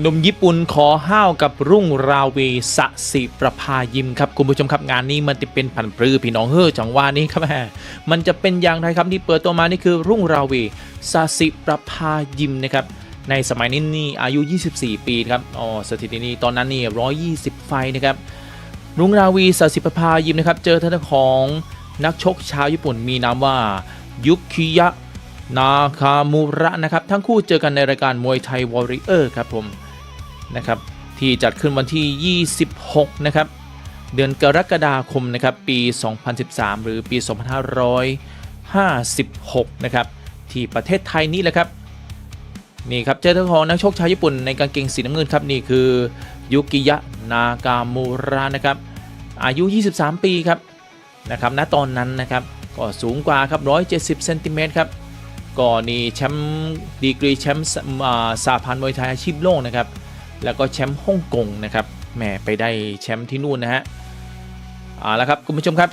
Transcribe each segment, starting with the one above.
หนุ่มญี่ปุ่นขอห้าวกับรุ่งราวีสสิประภายิมครับคุณผู้ชมครับงานนี้มันจะเป็นผันปรือพี่น้องเฮ้อจังหวานี้ครับแม่มันจะเป็นอย่างไรครับที่เปิดตัวมานี่คือรุ่งราวีสสิประภายิมนะครับในสมัยนี้นี่อายุ 24 ปีครับอ๋อสถิตินี้ตอนนั้นนี่120 ไฟนะครับรุ่งราวีสสิประภายิมนะครับเจอทางด้านของนักชกชาวญี่ปุ่นมีนามว่ายุคิยะ นาคามูระนะครับ ทั้งคู่เจอกันในรายการมวยไทยวอริเออร์ครับผมนะครับ ที่จัดขึ้นวันที่ 26 นะครับ เดือนกรกฎาคมนะครับ ปี 2013 หรือปี 2556 นะครับ ที่ประเทศไทยนี่แหละครับนี่ครับเจอทาของนักชกชาวญี่ปุ่นในกางเกงสีน้ำเงินครับนี่คือยุกิยะนากามูระนะครับ อายุ 23 ปีครับนะครับณตอนนั้นนะครับก็สูงกว่าครับ170เซนติเมตรครับ ก็นี่แชมป์ดีกรีแชมป์สาสาพันธ์มวยไทยอาชีพโลกนะครับ แล้วก็แชมป์ฮ่องกงนะครับแหมไปได้แชมป์ที่นู่นนะฮะเอาละครับคุณผู้ชมครับ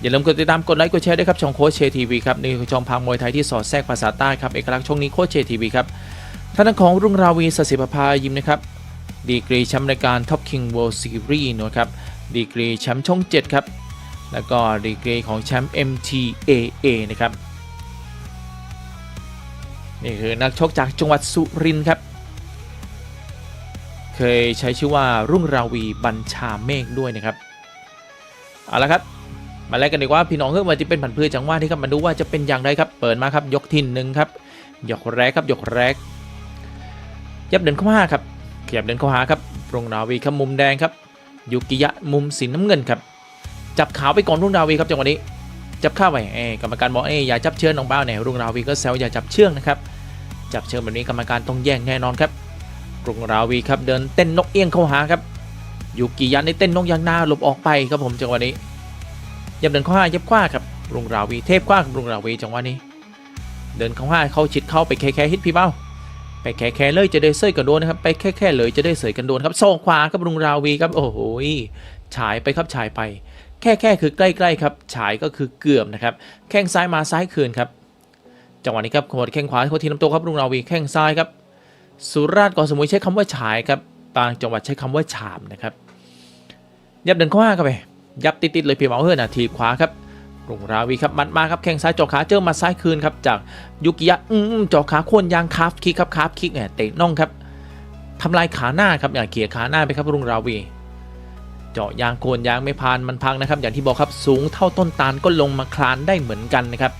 อย่าลืมกดติดตามกดไลค์กดแชร์ด้วยครับช่องโค้ชเชทีวีครับนี่คือช่องพามวยไทยที่สอดแทรกภาษาใต้ครับเอกลักษณ์ช่องนี้โค้ชเชทีวีครับท่านของรุ่งราวีสศิภพายิมนะครับดีกรีแชมป์รายการ Top King World Series นะครับดีกรีแชมป์ช่อง 7 ครับ แล้วก็ดีกรีของแชมป์ MTAA นะครับ นี่คือนักชกจากจังหวัดสุรินทร์ครับ เคยใช้ชื่อว่ารุ่งราวีบัญชาเมฆด้วยนะครับเอาละครับ มาแลกกันดีกว่าพี่น้องเฮ้ยมันจะเป็นผันพืชจังหวะที่ครับมาดูว่าจะเป็นอย่างไรครับ เปิดมาครับยกที่หนึ่งครับยกแรกครับยกแรกยับเดินเข้าหาครับขยับเดินเข้าหาครับรุ่งราวีครับมุมแดงครับยุกิยะมุมสีน้ำเงินครับจับขาวไปก่อนรุ่งราวีครับจังหวะนี้จับข้าไว้เอ้กรรมการบอกเอ้อย่าจับเชือกน้องบ้าเนี่ยรุ่งราวีก็แซวอย่าจับเชือกนะครับ จับเชือกแบบนี้กรรมการต้องแย่งแน่นอนครับรุ่งราวีครับเดินเต้นนกเอี้ยงเข้าหาครับยูกิยันในเต้นนกยางหน้าหลบออกไปครับผมจังหวะนี้ยับเดินเข้าหายับคว้าครับรุ่งราวีเทพคว้าครับรุ่งราวีจังหวะนี้ เดินเข้าหาเข้าชิดเข้าไปแค่แค่ฮิตพี่เบ้าไปแค่แค่เลยจะได้เสยกันโดนนะครับไปแค่แค่เลยจะได้เสยกันโดนครับโซ่ขวาครับรุ่งราวีครับโอ้โหฉายไปครับฉายไป แค่แค่คือใกล้ๆครับฉายก็คือเกือบนะครับแข้งซ้ายมาซ้ายคืนครับ จังหวะนี้ครับขวดแข้งขวาเข้าทีลำตัวครับรุ่งราวีแข้งซ้ายครับ สุราษฎร์กาะสมุยใช้คำว่าฉายครับบางจังหวัดใช้คำว่าฉามนะครับ ยับเดินข้าห้าเข้าไป ยับติดๆเลยเพียงเอาเฮิร์นะทีขวาครับรุ่งราวีครับมัดมาครับแข้งซ้ายเจาะขาเจอมาซ้ายคืนครับจากยุกิยะอืมเจาะขาโคนยางคาฟคิกครับคาฟคิกเนี่ยเตะน่องครับทำลายขาหน้าครับอย่างเขี่ยขาหน้าไปครับรุ่งราวีเจาะยางโคนยางไม่พานมันพังนะครับ อย่างที่บอกครับสูงเท่าต้นตาลก็ลงมาคลานได้เหมือนกันนะครับ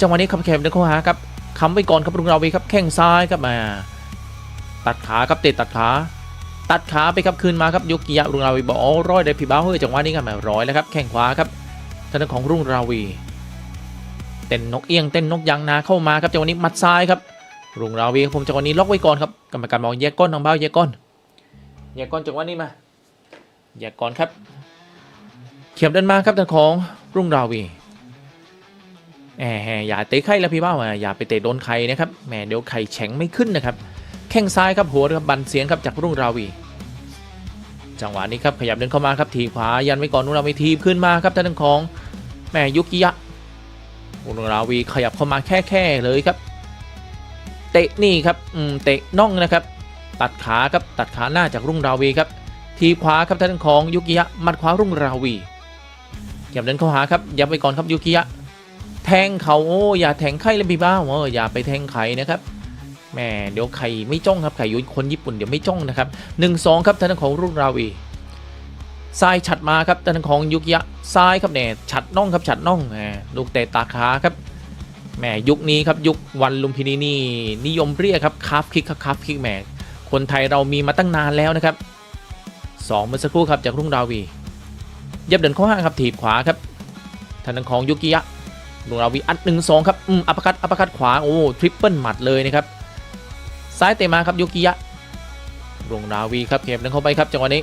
จังหวะนี้ครับแคมเดินเข้าหาครับคำไว้ก่อนครับรุ่งราวีครับแข้งซ้ายครับมา ตัดขาครับเตะตัดขาตัดขาไปครับคืนมาครับยุกิยะรุ่งราวีบอกอ๋อร้อยได้พี่บ้าเฮ้ยจังหวะนี้ครับแหมร้อยแล้วครับแข้งขวาครับทางด้านของรุ่งราวีเต้นนกเอียงเต้นนกยางนาเข้ามาครับจังหวะนี้มัดซ้ายครับรุ่งราวีผมจังหวะนี้ล็อกไว้ก่อนครับกรรมการบอกแยกก้อนทางเบ้าแยกก้อนแยกก้อนจังหวะนี้มาแยกก้อนครับ เขียบเดินมาครับทางของรุ่งราวี แหมอย่าเตะไข่แล้วพี่เบ้าอะอย่าไปเตะโดนไข่นะครับแหมเดี๋ยวไข่แข็งไม่ขึ้นนะครับ แข้งซ้ายครับหัวครับบันเสียนครับจากรุ่งราวี จังหวะนี้ครับขยับเดินเข้ามาครับทีบขวายันไว้ก่อนรุ่งราวีทีบขึ้นมาครับทางด้านของแม่ยุกิยะรุ่งราวีขยับเข้ามาแค่แค่เลยครับ เตะนี่ครับอืมเตะน่องนะครับ ตัดขาครับตัดขาหน้าจากรุ่งราวีครับทีขวาครับทางด้านของยุกิยะมัดขวารุ่งราวีขยับเดินเข้าหาครับยับไว้ก่อนครับยุกิยะ แทงเขาโอ้อย่าแทงไข่เลยพี่บ้าวเอออย่าไปแทงไข่นะครับแม่เดี๋ยวไข่ไม่จ้องครับไข่ยุคนญี่ปุ่นเดี๋ยวไม่จ้องนะครับหนึ่งสองครับทางด้านของรุ่งราวีซ้ายฉัดมาครับทางด้านของยุกยะซ้ายครับเนี่ยฉัดน่องครับฉัดน่องแหมลูกเตะตาขาครับแหมยุคนี้ครับยุควันลุมพินีนี่นิยมเรียกครับคาฟคิกครับคาฟคิกแหมคนไทยเรามีมาตั้งนานแล้วนะครับสองเมื่อสักครู่ครับจากรุ่งราวียับเดินเข้าห้างครับถีบขวาครับทางด้านของยุกิยะ รุ่งราวีอัดหนึ่งสองครับอืมอัปคัตอัปคัตขวาโอ้ทริปเปิลหมัดเลยนะครับซ้ายเตะมาครับยุกิยะรุ่งราวีครับเข็บเดินเข้าไปครับจังหวะนี้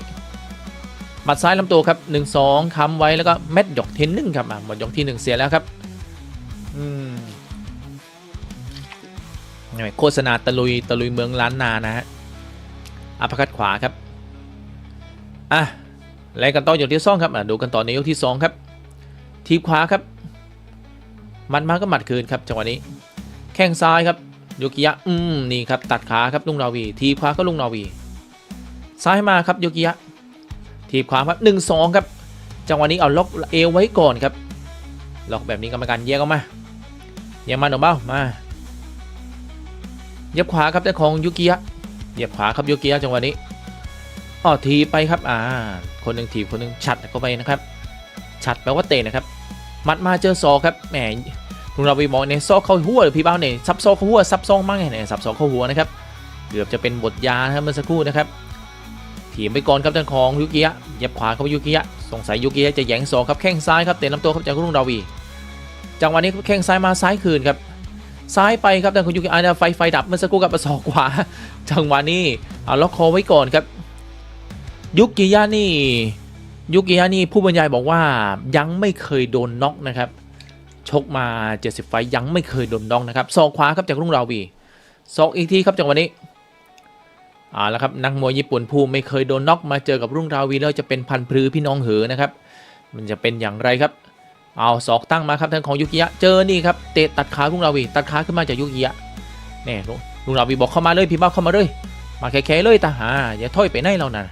หมัดซ้ายลำตัวครับ1 2ค้ำไว้แล้วก็เม็ดหยอกเทนหนึ่งครับอะหมดยกที่1เสียแล้วครับอืมโฆษณาตะลุยตะลุยเมืองล้านนานะฮะอัปคัดขวาครับอะแล้วกันต่อยกที่สองครับอะดูกันต่อในยกที่สองครับทีบขวาครับ มัดมาก็หมัดคืนครับจังหวะนี้ แข้งซ้ายครับยุกิยะอืมนี่ครับตัดขาครับลุงนาวี ทีขวาก็ลุงนาวี ซ้ายมาครับโยกิยะ ทีขวาครับหนึ่งสองครับ จังหวะนี้เอาล็อกเอวไว้ก่อนครับ ล็อกแบบนี้กรรมการแยกออกมาแยกมาหน่อยเบ้ามาเย็บขวาครับแต่ของยุกิยะเยียบขวาครับยุกิยะจังหวะนี้อ๋อทีไปครับอ่าคนหนึ่งทีคนหนึ่งฉัดเข้าไปนะครับฉัดแปลว่าเตะนะครับ มัดมาเจอซอครับแหมลุงราไปมองในซอเข้าหัวหรือพี่เบ้าเนี่ยซับซอเข้าหัวซับซองมากไงเนี่ยซับซอเข้าหัวนะครับเกือบจะเป็นบทยาครับเมื่อสักครู่นะครับถีบไปก่อนครับทางของยุกิยะยับขวาเข้าไปยุกิยะสงสัยยุกิยะจะแยงสองครับแข้งซ้ายครับเตะลำตัวครับจากรุ่งราวีจังหวะนี้แข้งซ้ายมาซ้ายคืนครับซ้ายไปครับทางของยุกิยะไฟไฟดับเมื่อสักครู่กับศอกขวาจังหวะนี้เอาล็อกคอไว้ก่อนครับยุกิยะนี่ ยุกิยะนี่ผู้บรรยายบอกว่ายังไม่เคยโดนน็อกนะครับ ชกมา 70 ไฟยังไม่เคยโดนน็อกนะครับศอกขวาครับจากรุ่งราวีศอกอีกทีครับจังหวะนี้เอาและครับนักมวยญี่ปุ่นผู้ไม่เคยโดนน็อกมาเจอกับรุ่งราวีแล้วจะเป็นพันพลือพี่น้องเหอนะครับ มันจะเป็นอย่างไรครับ เอาศอกตั้งมาครับทางของยุกิยะเจอนี่ครับเตะตัดขารุ่งราวี ตัดขาขึ้นมาจากยุกิยะนี่รุ่งราวีบอกเข้ามาเลยพี่บ้าเข้ามาเลย มาแค่ๆเลยตาหาอย่าถอยไปไหนเราน่ะ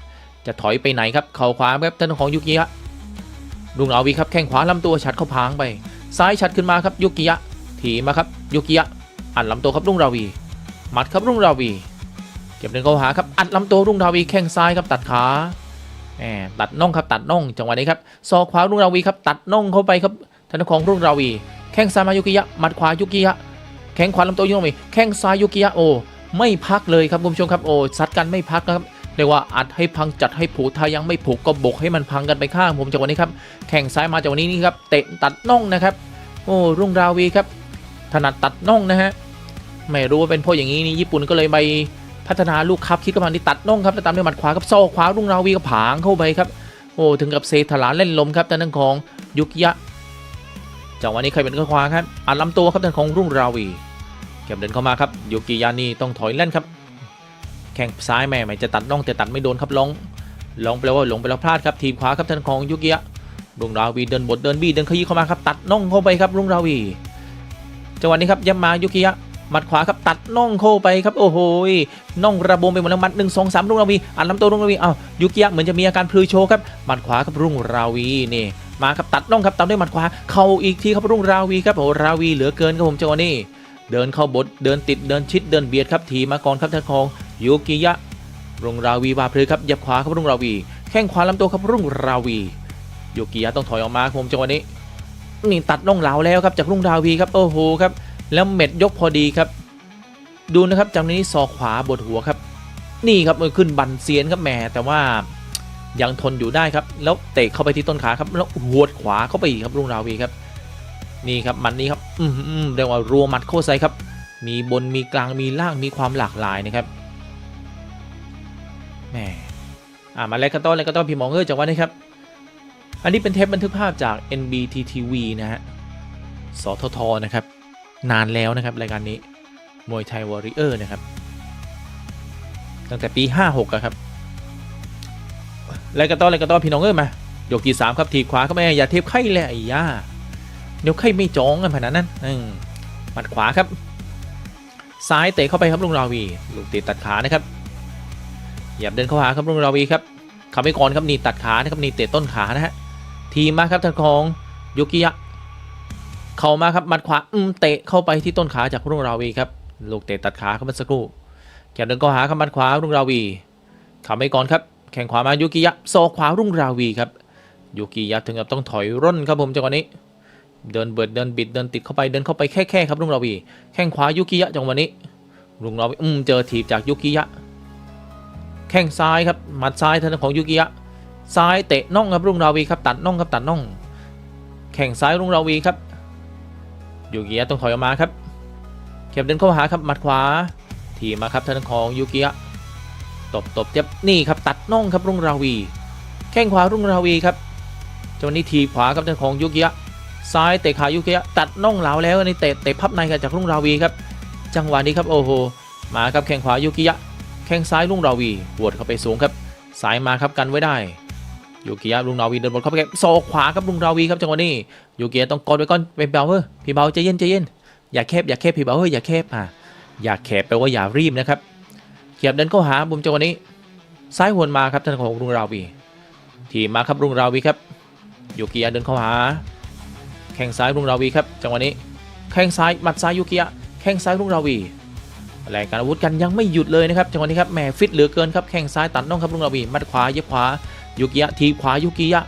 จะถอยไปไหนครับ เข่าขวาครับทางของยุกิยะรุ่งราวีครับแข้งขวาลำตัวชัดเข้าพางไป ซ้ายชัดขึ้นมาครับยุกิยะถีมาครับยุกิยะอัดลำตัวครับรุ่งราวี หมัดครับรุ่งราวีเก็บเดินเข้าหาครับอัดลำตัวรุ่งราวีแข้งซ้ายครับตัดขาแหมตัดน่องครับตัดน่องจังหวะนี้ครับซอกขวารุ่งราวีครับตัดน่องเข้าไปครับทางด้านของรุ่งราวี แข้งซ้ายมายุกิยะหมัดขวายุกิยะแข้งขวาลำตัวยุกิยะแข้งซ้ายยุกิยะโอไม่พักเลยครับคุณผู้ชมครับโอ้ซัดกันไม่พักครับ เรียกว่าอัดให้พังจัดให้ผูกถ้ายังไม่ผูกก็บกให้มันพังกันไปข้างผมจังหวะนี้ครับแข้งซ้ายมาจังหวะนี้นี่ครับเตะตัดน่องนะครับโอ้รุ่งราวีครับถนัดตัดน่องนะฮะไม่รู้ว่าเป็นเพราะอย่างนี้นี่ญี่ปุ่นก็เลยไปพัฒนาลูกครับคิดกำลังที่ตัดน่องครับแล้วตามด้วยหมัดขวากับโซอกขวารุ่งราวีก็ผางเข้าไปครับโอ้ถึงกับเซถลาเล่นลมครับทางด้านของยุกิยะจังหวะนี้ใครเป็นข้อขวาครับอัดลำตัวครับทางของรุ่งราวีเก็บเดินเข้ามาครับยุกิยะนี่ต้องถอยเล่นครับ แข้งซ้ายแม่ไม่จะตัดน่องแต่ตัดไม่โดนครับลงลงไปแล้วว่าลงไปแล้วพลาดครับทีมขวาครับทางของยุกิยะรุ่งราวีเดินบทเดินบี้เดินขยี้เข้ามาครับตัดน่องเข้าไปครับรุ่งราวีจังหวะนี้ครับย้ำมายุกิยะหมัดขวาครับตัดน่องเข้าไปครับโอ้โหน่องระบมไปหมดแล้วมัดหนึ่งสองสามรุ่งราวีอันลำตัวรุ่งราวีอ้าวยุกิยะเหมือนจะมีอาการพลือโชครับหมัดขวาครับรุ่งราวีนี่มาครับตัดน่องครับตามด้วยหมัดขวาเข้าอีกทีครับรุ่งราวีครับโอ้ราวีเหลือเกินครับผมจังหวะนี้ เดินเข้าบทเดินติดเดินชิดเดินเบียดครับทีมาก่อนครับทางของ ยุกิยะ รุ่งราวีวาพลือครับเหยับขวาครับรุ่งราวี แข้งขวาลำตัวครับรุ่งราวี โยกิยะต้องถอยออกมาผมจังหวะนี้นี่ตัดน่องเหลาแล้วครับจากรุ่งราวีครับโอ้โหครับ แล้วเม็ดยกพอดีครับ ดูนะครับจังวะนี้ศอขวาบดหัวครับ นี่ครับมันขึ้นบันเซียนครับแหมแต่ว่ายังทนอยู่ได้ครับ แล้วเตะเข้าไปที่ต้นขาครับแล้วหวดขวาเข้าไปอีกครับรุ่งราวีครับ นี่ครับมันนี้ครับ อืมอืมเรียกว่ารัวมัดเข้าใสครับ มีบนมีกลางมีล่างมีความหลากหลายนะครับ แหมอ่ามาแล้วก็ต้อนแล้วก็ต้อนพี่หมองเอ้ยจังวะนี้ครับ อันนี้เป็นเทปบันทึกภาพจาก NBT TV นะฮะสททนะครับ นานแล้วนะครับรายการนี้มวยไทยวอริเออร์นะครับ ตั้งแต่ปี 56อะครับแล้วก็ต้อนแล้วก็ต้อนพี่น้องเอ้ยมายกที่สามครับทีขวาเข้าไปอย่าเทปไข่เลยไอ้ย่าเดี๋ยวไข่ไม่จ้องกันขนาดนั้นอืมหมัดขวาครับ ซ้ายเตะเข้าไปครับลุงราวี ลูกติดตัดขานะครับ อย่าเดินเข้าหาครับลุงราวีครับขับไปก่อนครับนี่ตัดขานะครับนี่เตะต้นขานะฮะทีมาครับทางของยุกิยะ เข้ามาครับมัดขวาอืมเตะเข้าไปที่ต้นขาจากรุ่งราวีครับลูกเตะตัดขาครับเมื่อสักครู่แขนเดินก็หาครับมัดขวารุ่งราวีทำไปก่อนครับแข่งขวามายุกิยะโซขวารุ่งราวีครับยุกิยะถึงกับต้องถอยร่นครับผมจังหวะนี้เดินเบิดเดินบิดเดินติดเข้าไปเดินเข้าไปแค่ๆครับรุ่งราวี แข้งขวายุกิยะจังหวะนี้รุ่งราวีอืมเจอถีบจากยุกิยะ แข้งซ้ายครับหมัดซ้ายทางของยุกิยะซ้ายเตะน่องครับรุ่งราวีครับตัดน่องครับตัดน่อง แข่งซ้ายรุ่งราวีครับยูกิยะต้องถอยออกมาครับเข็บเดินเข้าหาครับหมัดขวาทีมาครับทางของยูกิยะตบตบเจ็บนี่ครับตัดน่องครับรุ่งราวี แข้งขวารุ่งราวีครับจังหวะนี้ทีขวาครับทางของยูกิยะซ้ายเตะขายูกิยะตัดน่องเหลาแล้วอันเตะเตะพับในกันจากรุ่งราวีครับ จังหวะนี้ครับโอ้โหมาครับแข้งขวายูกิยะ แข้งซ้ายรุ่งราวีบวดเข้าไปสูงครับสายมาครับกันไว้ได้ยูกิยะรุ่งราวีเดินบนเข้าไปแค่ศอกขวาครับรุ่งราวีครับจังหวะนี้ยูกียต้องกดไว้ก่อนเป็นเบาเฮ้ยพี่เบาใจเย็นใจเย็นอย่าแคบอย่าแคบพี่เบาเฮ้ยอย่าแคบอะอย่าแคบแปลว่าอย่ารีบนะครับเขียบเดินเข้าหาบุมจังหวะนี้ซ้ายวนมาครับทางของรุ่งราวี ทีมมาครับรุ่งราวีครับยูกิยะเดินเข้าหา แข้งซ้ายรุ่งราวีครับจังหวะนี้แข้งซ้ายหมัดซ้ายยูกิยะแข้งซ้ายรุ่งราวี แลกกันอาวุธกันยังไม่หยุดเลยนะครับจังหวะนี้ครับแหมฟิตเหลือเกินครับแข้งซ้ายตัดน่องครับรุ่งราวีมัดขวาเย็บขวายูกิยะทีขวายูกิยะ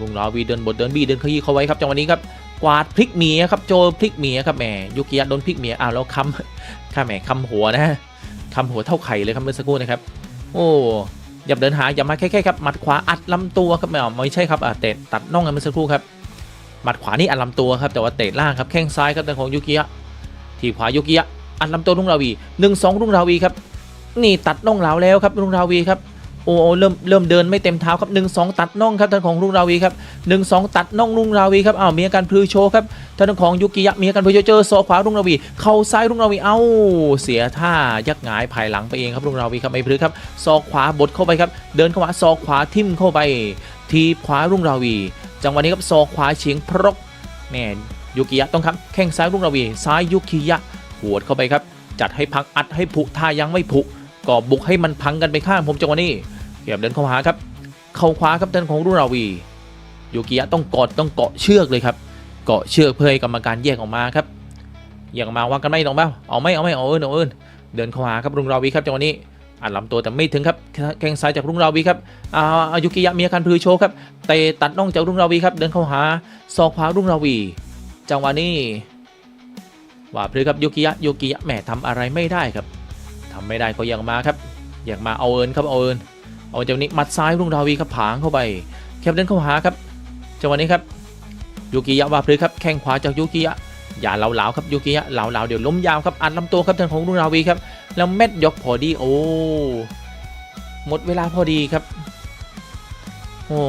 รุ่งราวีเดินบดเดินบี้เดินขยี้เข้าไว้ครับจังหวะนี้ครับกวาดพลิกเมียครับโจพลิกเมียครับแหมยูกิยะโดนพลิกเมียอ้าวแล้วคำข้าแหมคำหัวนะคำหัวเท่าไข่เลยครับเมื่อสักครู่นะครับโอ้อย่าเดินหาอย่ามาแค่ๆครับหมัดขวาอัดลำตัวครับไม่เอไม่ใช่ครับอะเตะตัดน่องกันเมื่อสักครู่ครับหมัดขวานี่อัดลำตัวครับแต่ว่าเตะล่างครับแข้งซ้ายครับทางของยูกิยะทีขวายูกิยะ อัดลำตัวรุ่งราวีหนึ่งสองรุ่งราวีครับนี่ตัดน่องเหลาแล้วครับรุ่งราวีครับโอ้เริ่มเริ่มเดินไม่เต็มเท้าครับหนึ่งสองตัดน่องครับท่างของรุ่งราวีครับหนึ่งสองตัดน่องรุ่งราวีครับอ้าวมีอาการพลือโชว์ครับท่างของยูกิยะมีอาการพลือโชเจอศอกขวารุ่งราวี เข่าซ้ายรุ่งราวีเอ้าเสียท่ายักหงายภายหลังไปเองครับรุ่งราวีครับไม่พลือครับศอกขวาบดเข้าไปครับเดินเข้ามาศอกขวาทิ่มเข้าไป ทีขวารุ่งราวี จังหวะนี้ครับศอกขวาเฉียงพรกแน่ยุกิยะต้องครับแข้งซ้ายรุ่งราวี ซ้ายยุกิยะ หัวดเข้าไปครับ จัดให้พังอัดให้ผุท่ายังไม่ผุก็บุกให้มันพังกันไปข้างผมจังหวะนี้เก็บเดินเข้าหาครับ เข่าขวาครับเดินของรุ่งราวียุกิยะต้องกอดต้องเกาะเชือกเลยครับ เกาะเชือกเพื่อให้กรรมการแยกออกมาครับแยกออกมาว่ากันไม่ตรงเปล่าเอาไม่เอาไม่เอาเอินเอาเอินเดินเข้าหาครับรุ่งราวีครับจังหวะนี้อัดลำตัวแต่ไม่ถึงครับแข้งซ้ายจากรุ่งราวีครับอาอายุกิยะมีอาการพลือโชครับเตะตัดน่องจากรุ่งราวีครับเดินเข้าหาศอกขวารุ่งราวี จังหวะนี้ ว่าพลือครับโยกิยะโยกิยะแหมทำอะไรไม่ได้ครับทำไม่ได้ก็ยังมาครับอยากมาเอาเอินครับเอาเอินเอาจังนี้มัดซ้ายรุ่งราวีครับผางเข้าไปแคบเดินเข้าหาครับจังหวะนี้ครับโยกิยะว่าพลือครับแข้งขวาจากโยกิยะอย่าเหลาๆครับโยกิยะเหลาๆเดี๋ยวล้มยาวครับอัดลำตัวครับทางของรุ่งราวีครับแล้วเม็ดยกพอดีโอ้หมดเวลาพอดีครับโอ้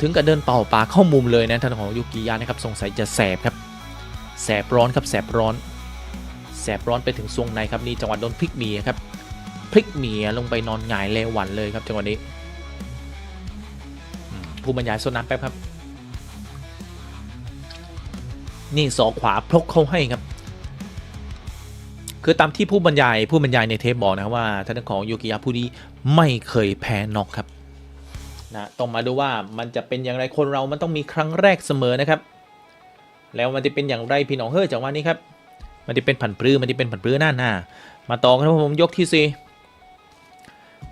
ถึงกับเดินเป่าปากเข้ามุมเลยนะท่านของยุกิยะนะครับสงสัยจะแสบครับ แสบร้อนครับแสบร้อน แสบร้อนไปถึงทรวงในครับนี่จังหวะโดนพลิกเมียครับพลิกเมียลงไปนอนหงายเลวหวันเลยครับจังหวะนี้ผู้บรรยายโซนน้ำแป๊บครับ นี่ศอกขวาพลกเข้าให้ครับ คือตามที่ผู้บรรยายผู้บรรยายในเทปบอกนะว่าท่านของยูกิยะผู้นี้ไม่เคยแพ้น็อกครับนะต้องมาดูว่ามันจะเป็นอย่างไรคนเรามันต้องมีครั้งแรกเสมอนะครับ แล้วมันจะเป็นอย่างไรพี่น้องเฮ้ยจากวันนี้ครับ มันจะเป็นผันปลื้มันจะเป็นผันปลื้หน้าหน้ามาต่อกันครับผมยกที่สี่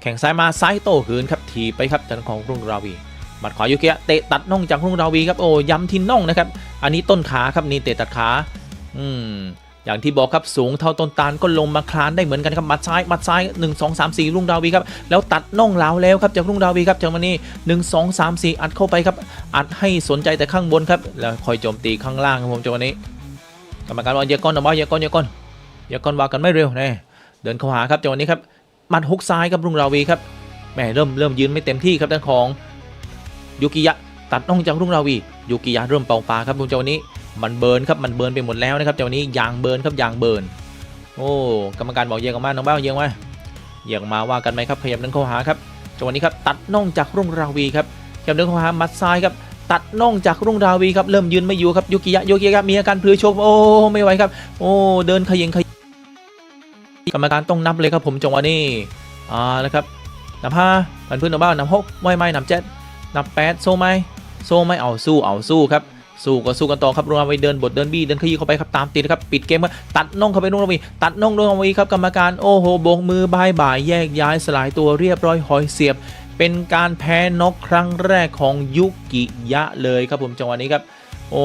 แข่งซ้ายมาซ้ายโต้คืนครับทีไปครับทานของรุ่งราวีหมัดขวายูกิยะเตะตัดน่องจากรุ่งราวีครับโอ้ย้ำที่น่องนะครับอันนี้ต้นขาครับนี่เตะตัดขาอืมอย่างที่บอกครับสูงเท่าต้นตาลก็ลงมาคลานได้เหมือนกันครับมัดซ้ายมัดซ้าย 1 2 3 4รุ่งดาวีครับแล้วตัดน่องเหลาแล้วครับจากรุ่งดาวีครับจากวันนี้1 2 3 4อัดเข้าไปครับอัดให้สนใจแต่ข้างบนครับแล้วคอยโจมตีข้างล่างครับผมจากวันนี้ กรรมการว่าอย่าก้อนนะบออย่าก้อนอย่าก้อนอย่าก้อนว่ากันไม่เร็วแน่เดินเข้าหาครับจากวันนี้ครับมัดฮุกซ้ายครับรุ่งดาวีครับแหมเริ่มเริ่มยืนไม่เต็มที่ครับด้านของยูกิยะตัดน่องจากรุ่งดาวียูกิยะเริ่มเป่าปาครับผมจากวันนี้มันเบิร์นครับมันเบิร์นไปหมดแล้วนะครับจากวันนี้ยางเบิร์นครับยางเบิร์นโอ้กรรมการบอกเยียงออกมาน้องเบ้าเยียงมาเยียงมาว่ากันไหมครับขยับเดินเข้าหาครับจากวันนี้ครับตัดน่องจากรุ่งราวีครับขยับเดินเข้าหามัดซ้ายครับ ตัดน่องจากรุ่งราวีครับเริ่มยืนไม่อยู่ครับยุกิยะยุกิยะมีอาการพลือโชกโอ้ไม่ไหวครับ โอ้เดินขยิงขยกรรมการต้องนับเลยครับผมจังหวะนี้อ่านะครับนับห้าพันพื้นนับบ้านับหกไม่ไม่นับเจ็ดนับแปดโซ่ไหมโซ่ไม่เอาสู้เอาสู้ครับสู้ก็สู้กันต่อครับรุ่งราวีเดินบทเดินบี้เดินขยี้เข้าไปครับตามติดครับปิดเกมครับตัดน่องเข้าไปรุ่งราวีตัดน่องรุ่งราวีครับกรรมการโอ้โหโบกมือบายบายแยกย้ายสลายตัวเรียบร้อยหอยเสียบ เป็นการแพ้น็อกครั้งแรกของยุกิยะเลยครับผมจังหวะนี้ครับ โอ้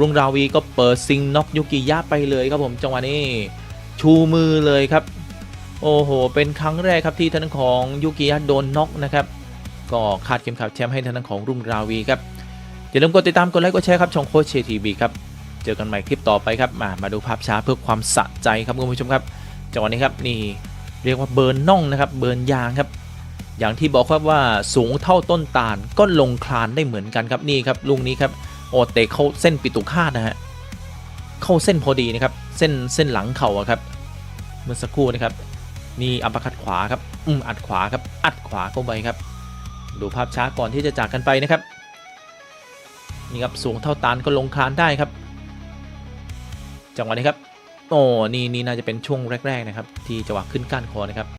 รุ่งราวีก็เปิดซิงน็อกยุกิยะไปเลยครับผมจังหวะนี้ชูมือเลยครับ โอ้โห เป็นครั้งแรกครับที่ทางด้านของยุกิยะโดนน็อกนะครับ ก็คาดเข็มขัดแชมป์ให้ทางด้านของรุ่งราวีครับอย่าลืมกดติดตามกดไลค์กดแชร์ครับช่องโค้ชเชทีบีครับเจอกันใหม่คลิปต่อไปครับมามาดูภาพช้าเพื่อความสะใจครับคุณผู้ชมครับจังหวะนี้ครับนี่เรียกว่าเบิร์นน่องนะครับเบิร์นยางครับ อย่างที่บอกครับว่าสูงเท่าต้นตาลก็ลงคลานได้เหมือนกันครับนี่ครับลุงนี้ครับโอเตะเข้าเส้นปิตุคาตนะฮะเข้าเส้นพอดีนะครับ เส้นเส้นหลังเข่าอะครับ เมื่อสักครู่นะครับนี่อัปคัดขวาครับอืมอัดขวาครับ อัดขวาเข้าไปครับ ดูภาพช้าก่อนที่จะจากกันไปนะครับนี่ครับสูงเท่าตานก็ลงคลานได้ครับ จังหวะนี้ครับโอ้นี่นี่น่าจะเป็นช่วงแรก ๆนะครับ ที่จังหวะขึ้นก้านคอนะครับ